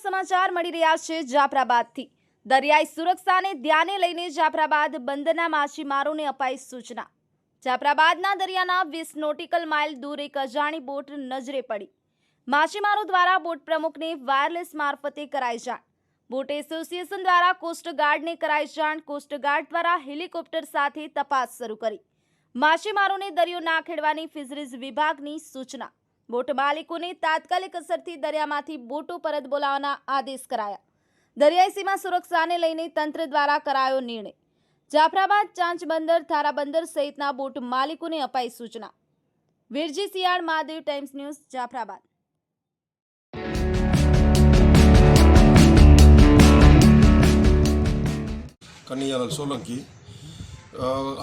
સમાચાર મળી રહ્યા છે જાફરાબાદથી. દરિયાઈ સુરક્ષાને ધ્યાને લઈને જાફરાબાદ બંદરના માછીમારોને અપાઈ સૂચના. જાફરાબાદના દરિયાના વીસ નોટિકલ માઇલ દૂર એક અજાણી બોટ નજરે પડી. માછીમારો દ્વારા બોટ પ્રમુખને વાયરલેસ મારફતે કરાઈ જાણ. બોટ એસોસિએશન દ્વારા કોસ્ટગાર્ડને કરાઈ જાણ. કોસ્ટગાર્ડ દ્વારા હેલિકોપ્ટર સાથે તપાસ શરૂ કરી. માછીમારોને દરિયો ના ખેડવાની ફિશરીઝ વિભાગની સૂચના. બોટ માલિકોને તાત્કાલિક અસરથી દરિયામાંથી બોટો પરત બોલાવવાના આદેશ કરાયા. દરિયાઈ સીમા સુરક્ષાને લઈને તંત્ર દ્વારા કરાયો નિર્ણય. જાફરાબાદ, ચાંચ બંદર થારા બંદર સહિતના બોટ માલિકોને અપાઈ સૂચના. Virji Siyal Mahadev Times news, Jafrabad. Kanaiyalal Solanki.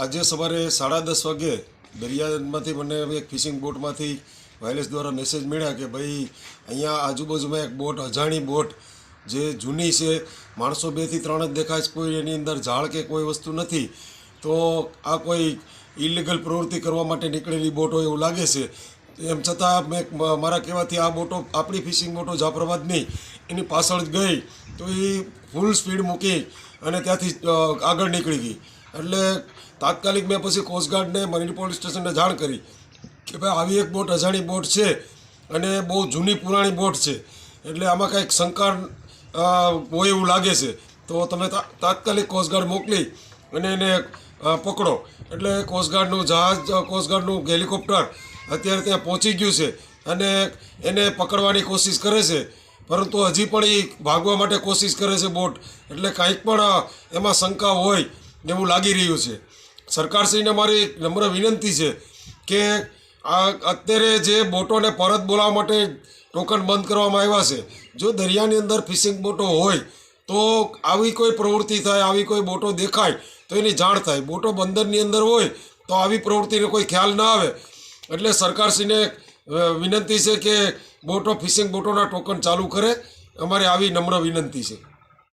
આજે સવારે સાડા દસ વાગે દરિયામાંથી મને એક ફિશિંગ બોટમાંથી વાયરલેસ દ્વારા મેસેજ મળ્યા કે ભાઈ, અહીંયા આજુબાજુમાં એક બોટ, અજાણી બોટ, જે જૂની છે, માણસો બેથી ત્રણ જ દેખાય છે, કોઈ એની અંદર ઝાડ કે કોઈ વસ્તુ નથી. તો આ કોઈ ઇલીગલ પ્રવૃત્તિ કરવા માટે નીકળેલી બોટ હોય એવું લાગે છે. એમ છતાં મેં મારા કહેવાથી આ બોટો, આપણી ફિશિંગ બોટો જાફરાબાદની, એની પાછળ જ ગઈ. તો એ ફૂલ સ્પીડ મૂકી અને ત્યાંથી આગળ નીકળી ગઈ. એટલે તાત્કાલિક મેં પછી કોસ્ટગાર્ડને મરીન પોલીસ સ્ટેશનને જાણ કરી કે ભાઈ આવી એક બોટ અજાણી બોટ છે અને બહુ જૂની પુરાણી બોટ છે. એટલે આમાં કાંઈક શંકા હોય એવું લાગે છે. તો તમે તાત્કાલિક કોસ્ટગાર્ડ મોકલી અને એને પકડો. એટલે કોસ્ટગાર્ડનું જહાજ કોસ્ટગાર્ડનું હેલિકોપ્ટર અત્યારે ત્યાં પહોંચી ગયું છે અને એને પકડવાની કોશિશ કરે છે. પરંતુ હજી પણ એ ભાગવા માટે કોશિશ કરે છે બોટ. એટલે કાંઈક પણ એમાં શંકા હોય એવું લાગી રહ્યું છે. સરકારશ્રીને મારી નમ્ર વિનંતી છે કે આ અત્યારે જે બોટોને પરત બોલાવવા માટે ટોકન બંધ કરવામાં આવ્યા છે, જો દરિયાની અંદર ફિશિંગ બોટો હોય, તો આવી કોઈ પ્રવૃત્તિ થાય, આવી કોઈ બોટો દેખાય, તો એની જાણ થાય. બોટો બંદરની અંદર હોય, તો આવી પ્રવૃત્તિનો કોઈ ખ્યાલ ના આવે. એટલે સરકારશ્રીને વિનંતી છે કે બોટો, ફિશિંગ બોટોના ટોકન ચાલુ કરે. અમારી આવી નમ્ર વિનંતી છે.